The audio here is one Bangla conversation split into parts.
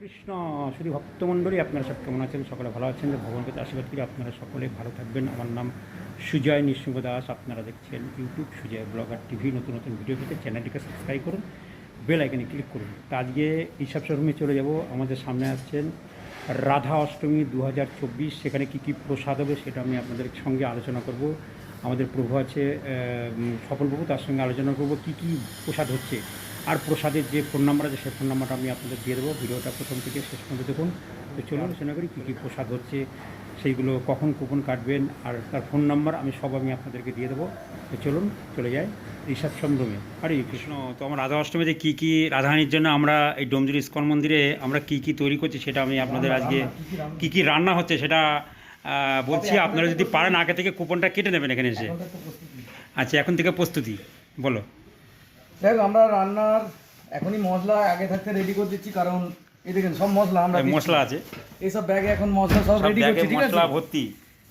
কৃষ্ণ শুধু ভক্তমণ্ডলী, আপনারা সব কেমন আছেন? সকলে ভালো আছেন? ভগবানকে আশীর্বাদ করি, আপনারা সকলে ভালো থাকবেন। আমার নাম সুজয় নৃসিংহ দাস। আপনারা দেখছেন ইউটিউব সুজয় ব্লগার টিভি। নতুন নতুন ভিডিও পেতে চ্যানেলটিকে সাবস্ক্রাইব করুন, বেল আইকনে ক্লিক করুন। তা আজকে ঈশাব শোরুমে চলে যাব। আমাদের সামনে আসছেন রাধা অষ্টমী দু হাজার চব্বিশ। সেখানে কী কী প্রসাদ হবে সেটা আমি আপনাদের সঙ্গে আলোচনা করব। আমাদের প্রভু আছে স্বপন প্রভু তার সঙ্গে আলোচনা করব। কী কী প্রসাদ হচ্ছে? আর প্রসাদের যে ফোন নাম্বার আছে সেই ফোন নাম্বারটা আমি আপনাদের দিয়ে দেবো। ভিডিওটা প্রথম থেকে শেষ পর্যন্ত দেখুন। তো চলুন আলোচনা করি কী কী প্রসাদ হচ্ছে সেইগুলো কখন কুপন কাটবেন আর তার ফোন নাম্বার আমি সব আমি আপনাদেরকে দিয়ে দেবো। তো চলুন চলে যাই রিসাপশন রুমে আরে কৃষ্ণ তো আমার রাধা অষ্টমীতে কী কী রাধাহানির জন্য আমরা এই ডোমজুর ইস্কন মন্দিরে আমরা কী কী তৈরি করছি সেটা আমি আপনাদের আজকে কী কী রান্না হচ্ছে সেটা বলছি। আপনারা যদি পারেন আগে থেকে কুপনটা কেটে নেবেন এখানে এসে। আচ্ছা এখন থেকে প্রস্তুতি। বলো। হোক, আমরা রান্নার এখনই মশলা আগে থাকতে রেডি করে দিচ্ছি কারণ এই দেখেন সব মশলা আমরা মশলা আছে। এইসব ব্যাগে এখন মশলা সব রেডি করছি ঠিক আছে? মশলা ভর্তি।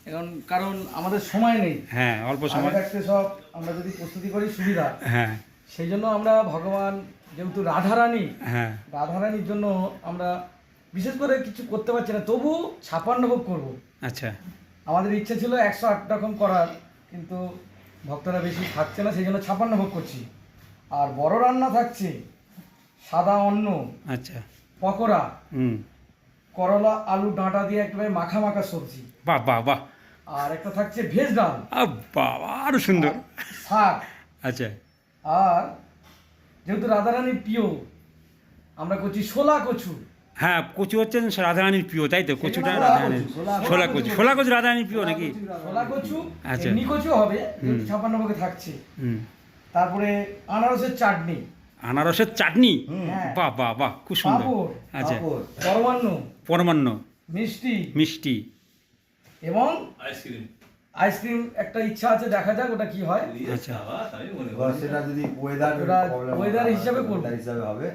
এখন কারণ আমাদের সময় নেই। হ্যাঁ অল্প সময়। থাকতে সব আমরা যদি প্রস্তুতি করি সুবিধা। হ্যাঁ। সেই জন্য আমরা ভগবান যেহেতু রাধারানী হ্যাঁ। রাধারানীর জন্য আমরা বিশেষ করে কিছু করতে পারছি না তবু ছাপান্ন ভোগ করব। আচ্ছা। আমাদের ইচ্ছে ছিল একশো আট রকম করার কিন্তু ভক্তরা বেশি থাকছে না সেই জন্য ছাপান্ন ভোগ করছি। আর বড় রান্না থাকছে সাদা অন্ন আচ্ছা। পকোড়া হুম। করলা আলু ডাঁটা দিয়ে একেবারে মাখা মাখা সবজি। বাহ বাহ বাহ। আর একটা থাকছে ভেজ ডাল। বাবা আরও সুন্দর। শাক। আচ্ছা। আর যেহেতু রাধারানীর প্রিয় আমরা করছি ছোলা কচু। হ্যাঁ কচু হচ্ছে রাধারানীর প্রিয় তাই তো? কচুটা রাধারানীর ছোলা কচু। ছোলা কচু রাধারানীর প্রিয় নাকি? ছোলা কচু আচ্ছা। এমনি কচু হবে ছাপান্ন ভোগে থাকছে। হুম। তারপরে আনারসের চাটনি। আনারসের চাটনি। বাহ বাহ বাহ খুব সুন্দর। আচ্ছা। পরমান্ন। পরমান্ন। মিষ্টি। মিষ্টি। এবং আইসক্রিম। আইসক্রিম একটা ইচ্ছা আছে দেখা যাক ওটা কি হয়। আচ্ছা। আমি মনে এবার সেটা যদি ওয়েদার weather হিসাবে করবে। হিসাবে হবে।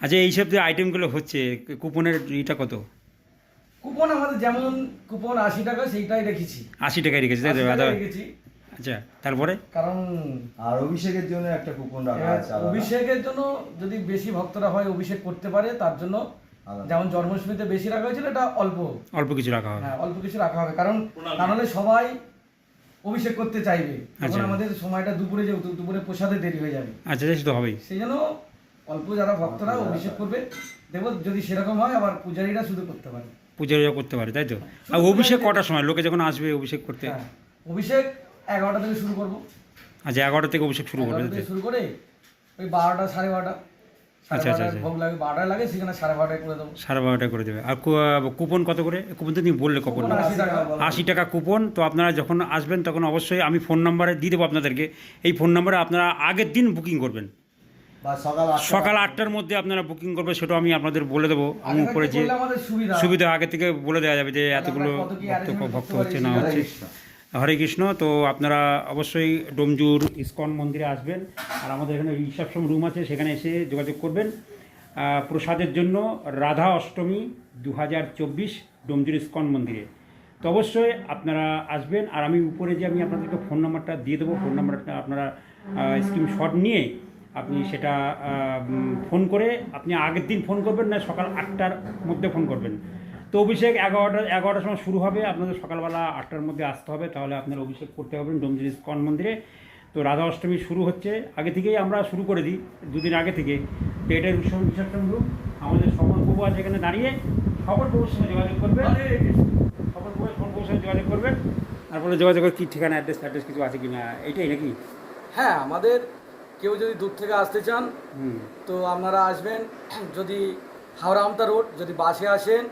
আচ্ছা এইসব যে আইটেমগুলো হচ্ছে কুপনের ইটা কত? কুপন আমাদের যেমন কুপন আশি টাকা সেইটাই রেখেছি। আশি টাকায় রেখেছে তাই তো? 80 টাকা রাধা রেখেছি। আচ্ছা তারপরে? কারণ আর অভিষেকের জন্য একটা কুপন রাখা আছে আলাদা। অভিষেকের জন্য যদি বেশি ভক্তরা হয় অভিষেক করতে পারে তার জন্য আলাদা। যেমন জন্মাষ্টমীতে বেশি রাখা হয়েছিল এটা অল্প। অল্প কিছু রাখা হবে। হ্যাঁ অল্প কিছু রাখা হবে। কারণ তা নাহলে সবাই অভিষেক করতে চাইবে। তখন আচ্ছা। আমাদের সময়টা দুপুরে যেহেতু দুপুরে প্রসাদে দেরি হয়ে যাবে। আচ্ছা সে তো হবেই। সেই জন্য অল্প যারা ভক্তরা অভিষেক করবে দেখব যদি সেরকম হয় আবার পূজারীরা শুধু করতে পারে। পুজো টুজো করতে পারে তাই তো? আর অভিষেক কটার সময়? লোকে যখন আসবে অভিষেক করতে? হ্যাঁ। অভিষেক এগারোটা থেকে শুরু করব। আচ্ছা এগারোটা থেকে অভিষেক শুরু করবে তো? শুরু করে ওই বারোটা সাড়ে বারোটা। আচ্ছা, আচ্ছা, আচ্ছা। ভোগ লাগে বারোটায় লাগে সেখানে সাড়ে বারোটায় করে দেবো। সাড়ে বারোটায় করে দেবে। আর কুপন কত করে? কুপন তো তুমি বললে কুপন আশি টাকা কুপন। তো আপনারা যখন আসবেন তখন অবশ্যই আমি ফোন নাম্বারে দিয়ে দেবো আপনাদেরকে। এই ফোন নাম্বারে আপনারা আগের দিন বুকিং করবেন। সকাল আটটার মধ্যে আপনারা বুকিং করবেন সেটাও আমি আপনাদের বলে দেবো। আমি উপরে যে সুবিধা আগে থেকে বলে দেওয়া যাবে যে এতগুলো ভক্ত হচ্ছে না হচ্ছে। হরে কৃষ্ণ। তো আপনারা অবশ্যই ডোমজুর ইস্কন মন্দিরে আসবেন। আর আমাদের এখানে রিসেপশন রুম আছে, সেখানে এসে যোগাযোগ করবেন। প্রসাদের জন্য রাধা অষ্টমী দু হাজার চব্বিশ ডোমজুর ইস্কন মন্দিরে। তো অবশ্যই আপনারা আসবেন। আর আমি উপরে যে আমি আপনাদেরকে ফোন নাম্বারটা দিয়ে দেবো ফোন নাম্বারটা আপনারা স্ক্রিনশট নিয়ে আপনি সেটা ফোন করে আপনি আগের দিন ফোন করবেন না, সকাল আটটার মধ্যে ফোন করবেন। তো অভিষেক এগারোটা এগারোটার সময় শুরু হবে। আপনাদের সকালবেলা আটটার মধ্যে আসতে হবে। তাহলে আপনারা অভিষেক করতে পারবেন ডোমজির ইস্কন মন্দিরে তো রাধা অষ্টমী শুরু হচ্ছে। আগে থেকেই আমরা শুরু করে দিই দুদিন আগে থেকে। তো এটাই রিসেপশন রুম আমাদের সকল প্রভু আছে এখানে দাঁড়িয়ে সকল প্রভুর সঙ্গে যোগাযোগ করবেন। সকল প্রভু সকল প্রভুর সঙ্গে যোগাযোগ করবেন। তারপরে যোগাযোগ করে কী ঠিকানা অ্যাড্রেস অ্যাড্রেস কিছু আছে কি না এটাই নাকি? হ্যাঁ আমাদের কেউ যদি দূর থেকে আসতে চান তো আপনারা আসবেন যদি হাওড়া আমতা রোড যদি বাসে আসেন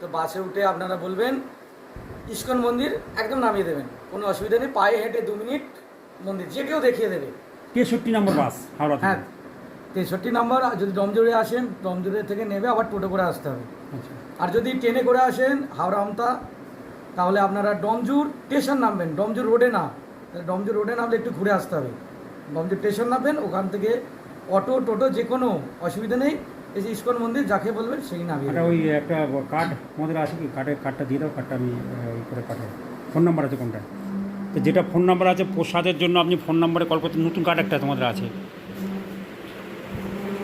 তো বাসে উঠে আপনারা বলবেন ইস্কন মন্দির একদম নামিয়ে দেবেন। কোনো অসুবিধা নেই পায়ে হেঁটে দু মিনিট মন্দির যে কেউ দেখিয়ে দেবে। তেষট্টি নম্বর বাস হাওড়া হ্যাঁ তেষট্টি নম্বর আর যদি ডমজুড়ে আসেন ডমজুড়ে থেকে নেবে আবার টোটো করে আসতে হবে। আচ্ছা। আর যদি ট্রেনে করে আসেন হাওড়া আমতা তাহলে আপনারা ডমজুর স্টেশন নামবেন। ডমজুর রোডে না তাহলে ডমজুর রোডে নামলে একটু ঘুরে আসতে হবে। ডমজুর স্টেশন নামবেন ওখান থেকে অটো টোটো যে কোনো অসুবিধা নেই এই যে ইস্কন মন্দির যাকে বলবেন সেই নামিয়ে একটা ওই একটা কার্ড আমাদের আছে কি? কার্ডের কার্ডটা দিয়ে দাও কার্ডটা আমি আহ, ই করে পাঠাই ফোন নাম্বার আছে কোনটা? তো যেটা ফোন নাম্বার আছে প্রসাদের জন্য আপনি ফোন নাম্বারে কল করতে নতুন কার্ড একটা তোমাদের আছে।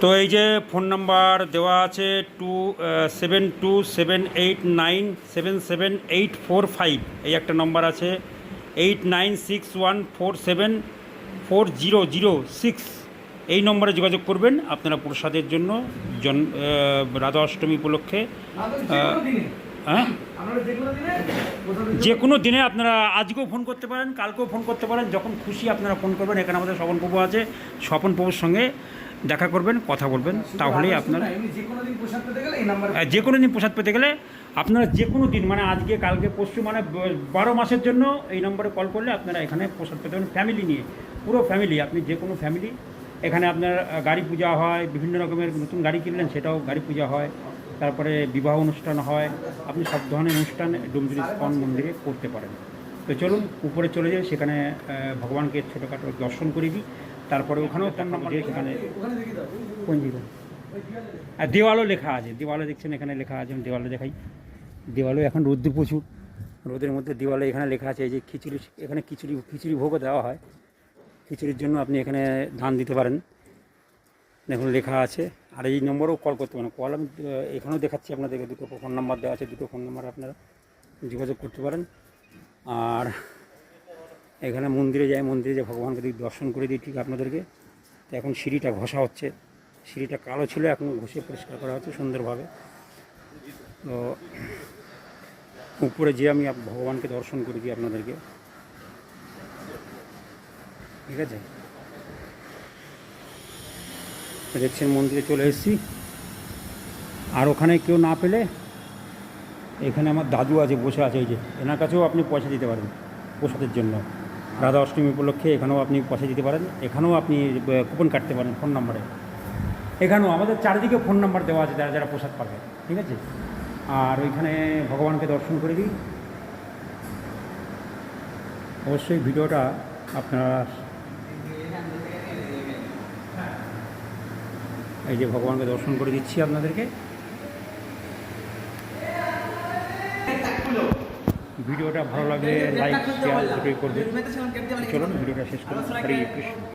তো এই যে ফোন নাম্বার দেওয়া আছে two seven two seven eight nine seven seven eight four five. এই একটা নম্বর আছে eight nine six one four seven four zero zero six. এই নম্বরে যোগাযোগ করবেন আপনারা প্রসাদের জন্য জন রাধা অষ্টমী উপলক্ষে যে কোনো দিনে। হ্যাঁ? আপনারা যে কোনো দিনে আপনারা আজকেও ফোন করতে পারেন কালকেও ফোন করতে পারেন যখন খুশি আপনারা ফোন করবেন। এখানে আমাদের স্বপন প্রভু আছে স্বপন প্রভুর সঙ্গে দেখা করবেন কথা বলবেন তাহলেই আপনারা যে কোনো দিন প্রসাদ পেতে গেলে এই নাম্বারে আর যে কোনো দিন প্রসাদ পেতে গেলে আপনারা যে কোনো দিন মানে আজকে কালকে পরশু মানে বারো মাসের জন্য এই নম্বরে কল করলে আপনারা এখানে প্রসাদ পেতে পারেন। ফ্যামিলি নিয়ে পুরো ফ্যামিলি আপনি যে কোনো ফ্যামিলি এখানে আপনার গাড়ি পূজা হয়, বিভিন্ন রকমের নতুন গাড়ি কিনলেন, সেটাও গাড়ি পূজা হয়। তারপরে বিবাহ অনুষ্ঠান হয়, আপনি সব ধরনের অনুষ্ঠান ডুমজুরি স্কন মন্দিরে করতে পারেন। তো চলুন, উপরে চলে যাই, সেখানে ভগবানকে ছোটোখাটো দর্শন করে দিই। তারপরে ওখানেও তার নাম্বার সেখানে জিরো আর দেওয়ালও লেখা আছে দেওয়ালে দেখছেন, এখানে লেখা আছে, আমি দেওয়ালে দেখাই। দেওয়ালও এখন রোদ্দুর প্রচুর, রোদের মধ্যে দেওয়ালে এখানে লেখা আছে, এই যে খিচুড়ি, এখানে খিচুড়ি খিচুড়ি ভোগও দেওয়া হয়। খিচুড়ির জন্য আপনি এখানে ধান দিতে পারেন। দেখুন, লেখা আছে। আর এই নম্বরেও কল করতে পারেন। কল আমি এখানেও দেখাচ্ছি আপনাদেরকে। দুটো ফোন নাম্বার দেওয়া আছে। দুটো ফোন নাম্বার আপনারা যোগাযোগ করতে পারেন। আর এখানে মন্দিরে যাই, মন্দিরে যে ভগবানকে দিক দর্শন করে দিই ঠিক আপনাদেরকে। তো এখন সিঁড়িটা ঘষা হচ্ছে। সিঁড়িটা কালো ছিল, এখন ঘষে পরিষ্কার করা হচ্ছে সুন্দরভাবে। তো উপরে যে আমি ভগবানকে দর্শন করে দিই আপনাদেরকে। ঠিক আছে? দেখছেন মন্দিরে চলে এসেছি। আর ওখানে কেউ না পেলে এখানে আমার দাদু আছে, বসে আছে এই যে। এনার কাছেও আপনি পয়সা দিতে পারেন প্রসাদের জন্য। রাধা অষ্টমী উপলক্ষে এখানেও আপনি পয়সা দিতে পারেন। এখানেও আপনি কুপন কাটতে পারেন ফোন নাম্বারে এখানেও আমাদের চারিদিকে ফোন নাম্বার দেওয়া আছে যারা যারা প্রসাদ পাবে। ঠিক আছে? আর ওইখানে ভগবানকে দর্শন করে দিই। অবশ্যই ভিডিওটা আপনারা এই যে ভগবানকে দর্শন করে দিচ্ছি আপনাদেরকে। ভিডিওটা ভালো লাগলে লাইক শেয়ার করবেন। চলুন ভিডিওটা শেষ করুন হরে কৃষ্ণ।